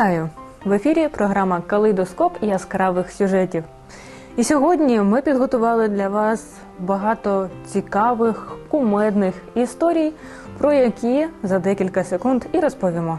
Вітаю! В ефірі програма Калейдоскоп яскравих сюжетів. І сьогодні ми підготували для вас багато цікавих, кумедних історій, про які за декілька секунд і розповімо.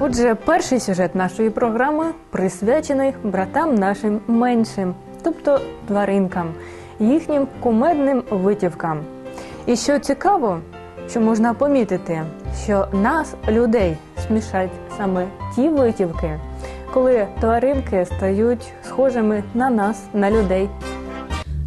Отже, перший сюжет нашої програми присвячений братам нашим меншим, тобто тваринкам, їхнім кумедним витівкам. І що цікаво, що можна помітити, що нас, людей, смішать саме ті витівки, коли тваринки стають схожими на нас, на людей.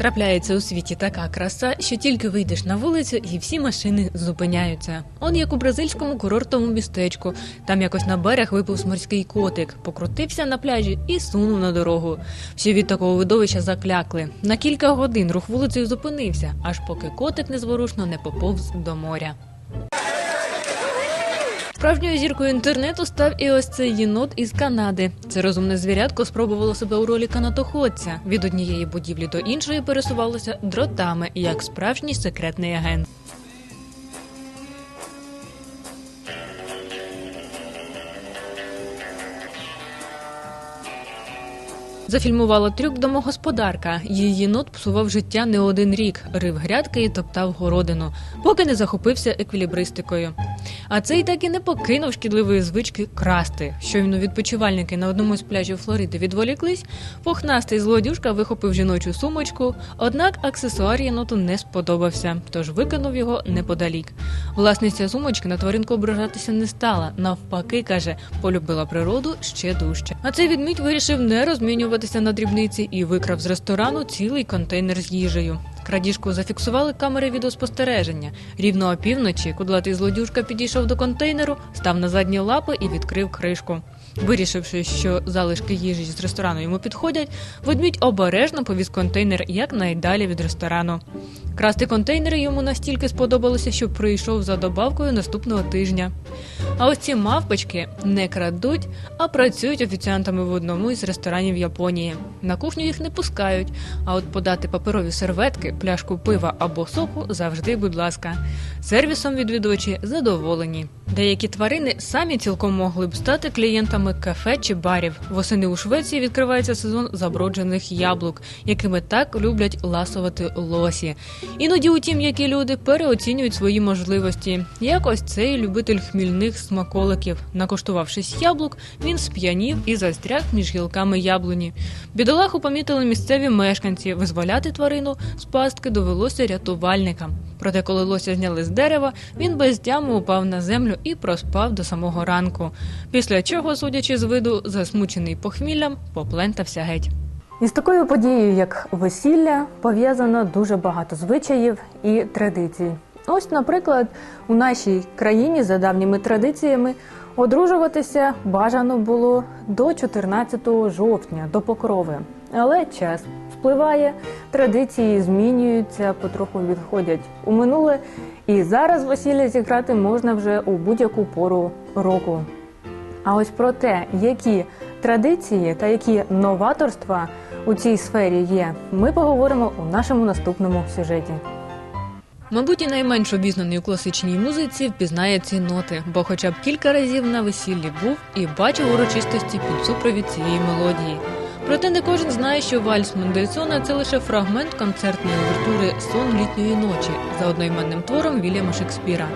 Трапляється у світі така краса, що тільки вийдеш на вулицю, і всі машини зупиняються. Он як у бразильському курортовому містечку. Там якось на берег випав морський котик, покрутився на пляжі і сунув на дорогу. Всі від такого видовища заклякли. На кілька годин рух вулицею зупинився, аж поки котик незворушно не поповз до моря. Справжньою зіркою інтернету став і ось цей єнот із Канади. Це розумне звірятко спробувало себе у ролі канатоходця. Від однієї будівлі до іншої пересувалося дротами, як справжній секретний агент. Зафільмувала трюк домогосподарка. Її єнот псував життя не один рік, рив грядки і топтав городину, поки не захопився еквілібристикою. А цей так і не покинув шкідливої звички красти. Щойно відпочивальники на одному з пляжів Флориди відволіклись, пухнастий злодюжка вихопив жіночу сумочку, однак аксесуар єноту не сподобався, тож викинув його неподалік. Власниця сумочки на тваринку ображатися не стала. Навпаки, каже, полюбила природу ще дужче. А цей відмідь вирішив не розмінюватися на дрібниці і викрав з ресторану цілий контейнер з їжею. Крадіжку зафіксували камери відеоспостереження. Рівно опівночі кудлатий злодюжка підійшов до контейнеру, став на задні лапи і відкрив кришку. Вирішивши, що залишки їжі з ресторану йому підходять, ведмідь обережно повіз контейнер якнайдалі від ресторану. Красти контейнери йому настільки сподобалося, що прийшов за добавкою наступного тижня. А ось ці мавпочки не крадуть, а працюють офіціантами в одному із ресторанів Японії. На кухню їх не пускають, а от подати паперові серветки, пляшку пива або соку завжди, будь ласка. Сервісом відвідувачі задоволені. Деякі тварини самі цілком могли б стати клієнтами кафе чи барів. Восени у Швеції відкривається сезон заброджених яблук, якими так люблять ласувати лосі. Іноді, утім, які люди переоцінюють свої можливості. Як ось цей любитель хмільних смаколиків. Накуштувавшись яблук, він сп'янів і застряг між гілками яблуні. Бідолаху помітили місцеві мешканці. Визволяти тварину з пастки довелося рятувальникам. Проте, коли лося зняли з дерева, він без тяму упав на землю і проспав до самого ранку. Після чого, судячи з виду, засмучений похміллям, поплентався геть. Із такою подією, як весілля, пов'язано дуже багато звичаїв і традицій. Ось, наприклад, у нашій країні за давніми традиціями одружуватися бажано було до 14 жовтня, до покрови. Але час впливає, традиції змінюються, потроху відходять у минуле, і зараз весілля зіграти можна вже у будь-яку пору року. А ось про те, які традиції та які новаторства у цій сфері є, ми поговоримо у нашому наступному сюжеті. Мабуть, і найменш обізнаний у класичній музиці впізнає ці ноти, бо хоча б кілька разів на весіллі був і бачив урочистості під супровід цієї мелодії. Проте не кожен знає, що вальс Мендельсона це лише фрагмент концертної овертури Сон літньої ночі за одноіменним твором Вільяма Шекспіра.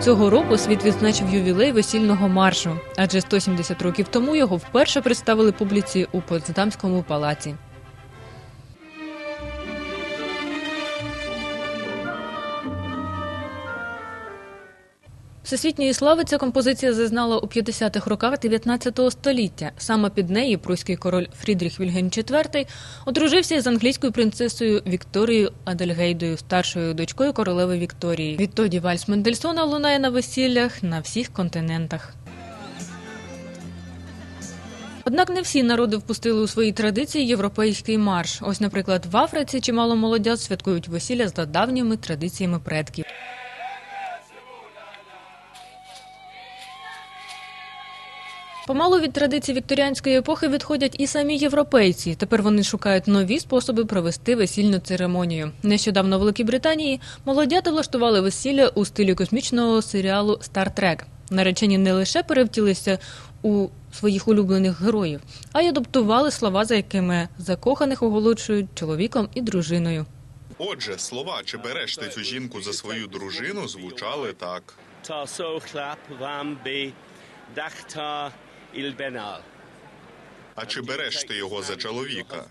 Цього року світ відзначив ювілей весільного маршу, адже 170 років тому його вперше представили публіці у Потсдамському палаці. Всесвітньої слави ця композиція зазнала у 50-х роках 19 століття. Саме під неї пруський король Фрідріх Вільгельм IV одружився з англійською принцесою Вікторією Адельгейдою, старшою дочкою королеви Вікторії. Відтоді вальс Мендельсона лунає на весіллях на всіх континентах. Однак не всі народи впустили у свої традиції європейський марш. Ось, наприклад, в Африці чимало молодят святкують весілля за давніми традиціями предків. Помалу від традицій вікторіанської епохи відходять і самі європейці. Тепер вони шукають нові способи провести весільну церемонію. Нещодавно в Великій Британії молодята влаштували весілля у стилі космічного серіалу Стар Трек. Наречені не лише перевтілися у своїх улюблених героїв, а й адаптували слова, за якими закоханих оголошують чоловіком і дружиною. Отже, слова чи береш ти цю жінку за свою дружину звучали так. Ta А чи береш ти його за чоловіка?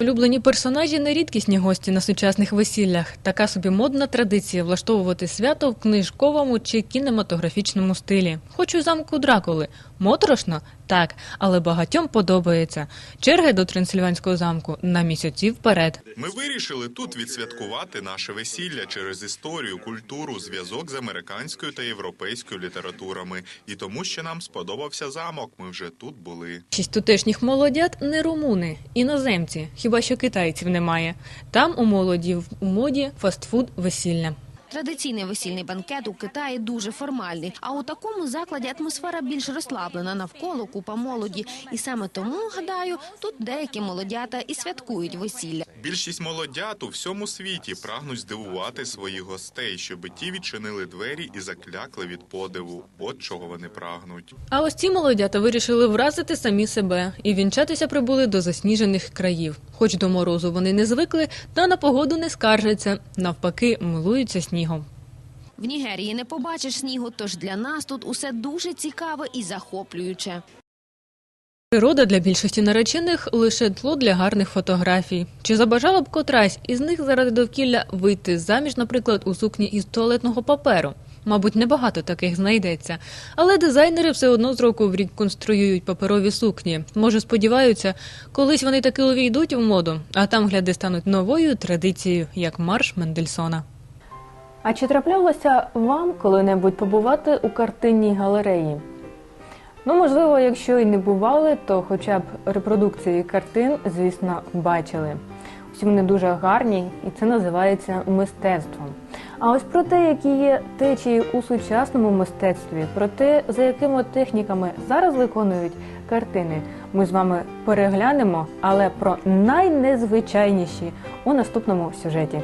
Улюблені персонажі не рідкісні гості на сучасних весіллях. Така собі модна традиція влаштовувати свято в книжковому чи кінематографічному стилі. Хочу замку Дракули. Моторошно? Так, але багатьом подобається. Черги до Трансильванського замку на місяці вперед. Ми вирішили тут відсвяткувати наше весілля через історію, культуру, зв'язок з американською та європейською літературами. І тому, що нам сподобався замок, ми вже тут були. Шість тутешніх молодят не румуни, іноземці, хіба що китайців немає. Там у молоді у моді фастфуд весілля. Традиційний весільний банкет у Китаї дуже формальний, а у такому закладі атмосфера більш розслаблена, навколо купа молоді. І саме тому, гадаю, тут деякі молодята і святкують весілля. Більшість молодят у всьому світі прагнуть здивувати своїх гостей, щоб ті відчинили двері і заклякли від подиву. От чого вони прагнуть. А ось ці молодята вирішили вразити самі себе і вінчатися прибули до засніжених країв. Хоч до морозу вони не звикли, та на погоду не скаржаться. Навпаки, милуються снігом. В Нігерії не побачиш снігу, тож для нас тут усе дуже цікаве і захоплююче. Природа для більшості наречених лише тло для гарних фотографій. Чи забажала б котрась із них заради довкілля вийти заміж, наприклад, у сукні із туалетного паперу? Мабуть, небагато таких знайдеться. Але дизайнери все одно з року в рік конструюють паперові сукні. Може, сподіваються, колись вони таки увійдуть в моду, а там гляди стануть новою традицією, як марш Мендельсона. А чи траплялося вам коли-небудь побувати у картинній галереї? Ну, можливо, якщо і не бували, то хоча б репродукції картин, звісно, бачили. Усі вони дуже гарні, і це називається мистецтвом. А ось про те, які є течії у сучасному мистецтві, про те, за якими техніками зараз виконують картини, ми з вами переглянемо, але про найнезвичайніші у наступному сюжеті.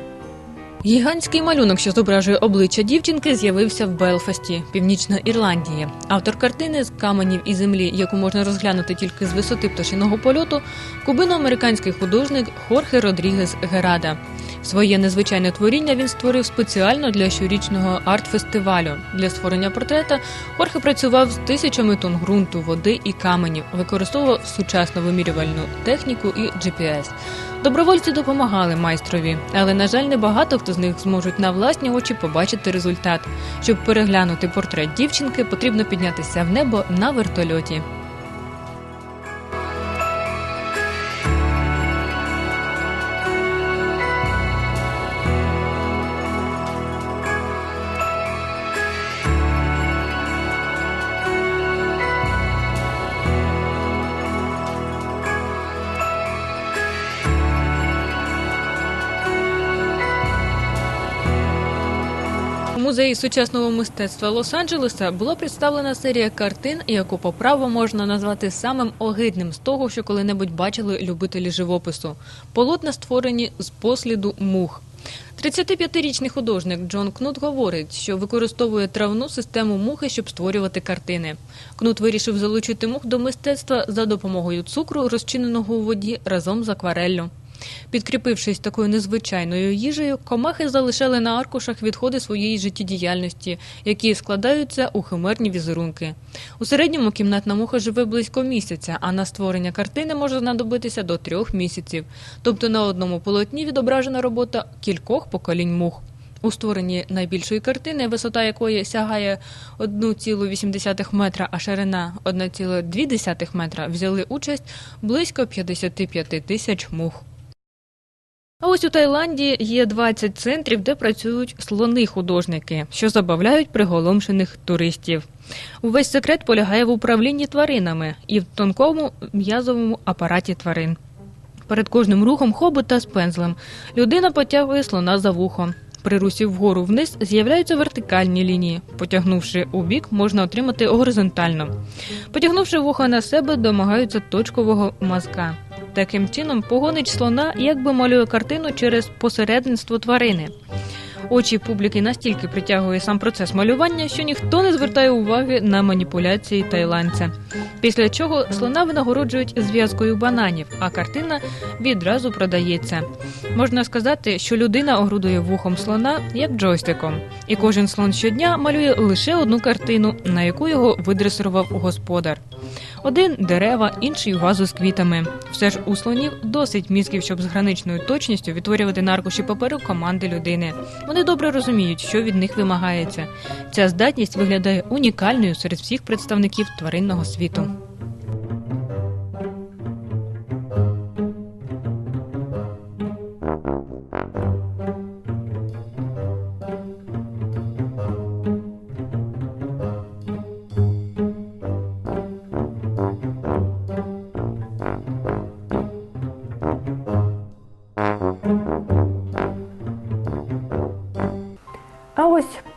Гігантський малюнок, що зображує обличчя дівчинки, з'явився в Белфасті, Північна Ірландія. Автор картини з каменів і землі, яку можна розглянути тільки з висоти пташиного польоту, кубино-американський художник Хорхе Родрігес Герада. Своє незвичайне творіння він створив спеціально для щорічного арт-фестивалю. Для створення портрета Хорхе працював з тисячами тонн ґрунту, води і каменів, використовував сучасну вимірювальну техніку і GPS. Добровольці допомагали майстрові, але на жаль, небагато хто з них зможуть на власні очі побачити результат. Щоб переглянути портрет дівчинки, потрібно піднятися в небо на вертольоті. Музеї сучасного мистецтва Лос-Анджелеса була представлена серія картин, яку по праву можна назвати самим огидним з того, що коли-небудь бачили любителі живопису. Полотна створені з посліду мух. 35-річний художник Джон Кнут говорить, що використовує травну систему мухи, щоб створювати картини. Кнут вирішив залучити мух до мистецтва за допомогою цукру, розчиненого у воді разом з аквареллю. Підкріпившись такою незвичайною їжею, комахи залишали на аркушах відходи своєї життєдіяльності, які складаються у химерні візерунки. У середньому кімнатна муха живе близько місяця, а на створення картини може знадобитися до трьох місяців. Тобто на одному полотні відображена робота кількох поколінь мух. У створенні найбільшої картини, висота якої сягає 1,8 метра, а ширина 1,2 метра, взяли участь близько 55 тисяч мух. А ось у Таїланді є 20 центрів, де працюють слони-художники, що забавляють приголомшених туристів. Увесь секрет полягає в управлінні тваринами і в тонкому м'язовому апараті тварин. Перед кожним рухом хобота з пензлем людина потягує слона за вухом. При русі вгору вниз з'являються вертикальні лінії. Потягнувши у бік, можна отримати горизонтально. Потягнувши вуха на себе, домагаються точкового мазка. Таким чином, погонич слона якби малює картину через посередництво тварини. Очі публіки настільки притягує сам процес малювання, що ніхто не звертає уваги на маніпуляції тайландця. Після чого слона винагороджують зв'язкою бананів, а картина відразу продається. Можна сказати, що людина орудує вухом слона як джойстиком, і кожен слон щодня малює лише одну картину, на яку його видресирував господар. Один дерева, інший вазу з квітами. Все ж у слонів досить мізків, щоб з граничною точністю відтворювати на аркуші паперу команди людини. Вони добре розуміють, що від них вимагається. Ця здатність виглядає унікальною серед всіх представників тваринного світу.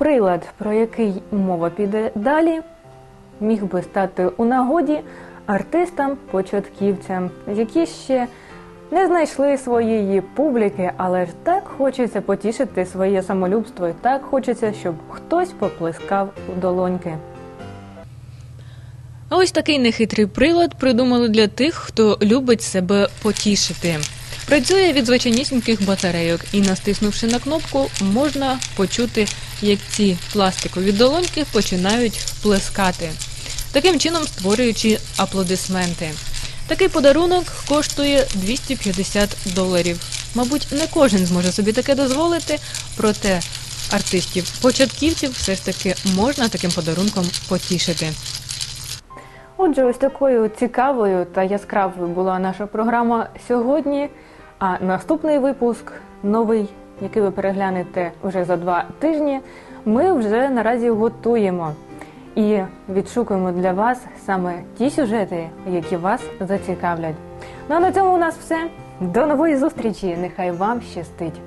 Прилад, про який мова піде далі, міг би стати у нагоді артистам-початківцям, які ще не знайшли своєї публіки, але ж так хочеться потішити своє самолюбство, і так хочеться, щоб хтось поплескав у долоньки. А ось такий нехитрий прилад придумали для тих, хто любить себе потішити. Працює від звичайнісіньких батарейок, і настиснувши на кнопку, можна почути, як ці пластикові долоньки починають плескати, таким чином створюючи аплодисменти. Такий подарунок коштує 250 доларів. Мабуть, не кожен зможе собі таке дозволити, проте артистів-початківців все ж таки можна таким подарунком потішити. Отже, ось такою цікавою та яскравою була наша програма сьогодні. А наступний випуск, новий, який ви переглянете вже за два тижні, ми вже наразі готуємо і відшукуємо для вас саме ті сюжети, які вас зацікавлять. Ну а на цьому у нас все. До нової зустрічі! Нехай вам щастить!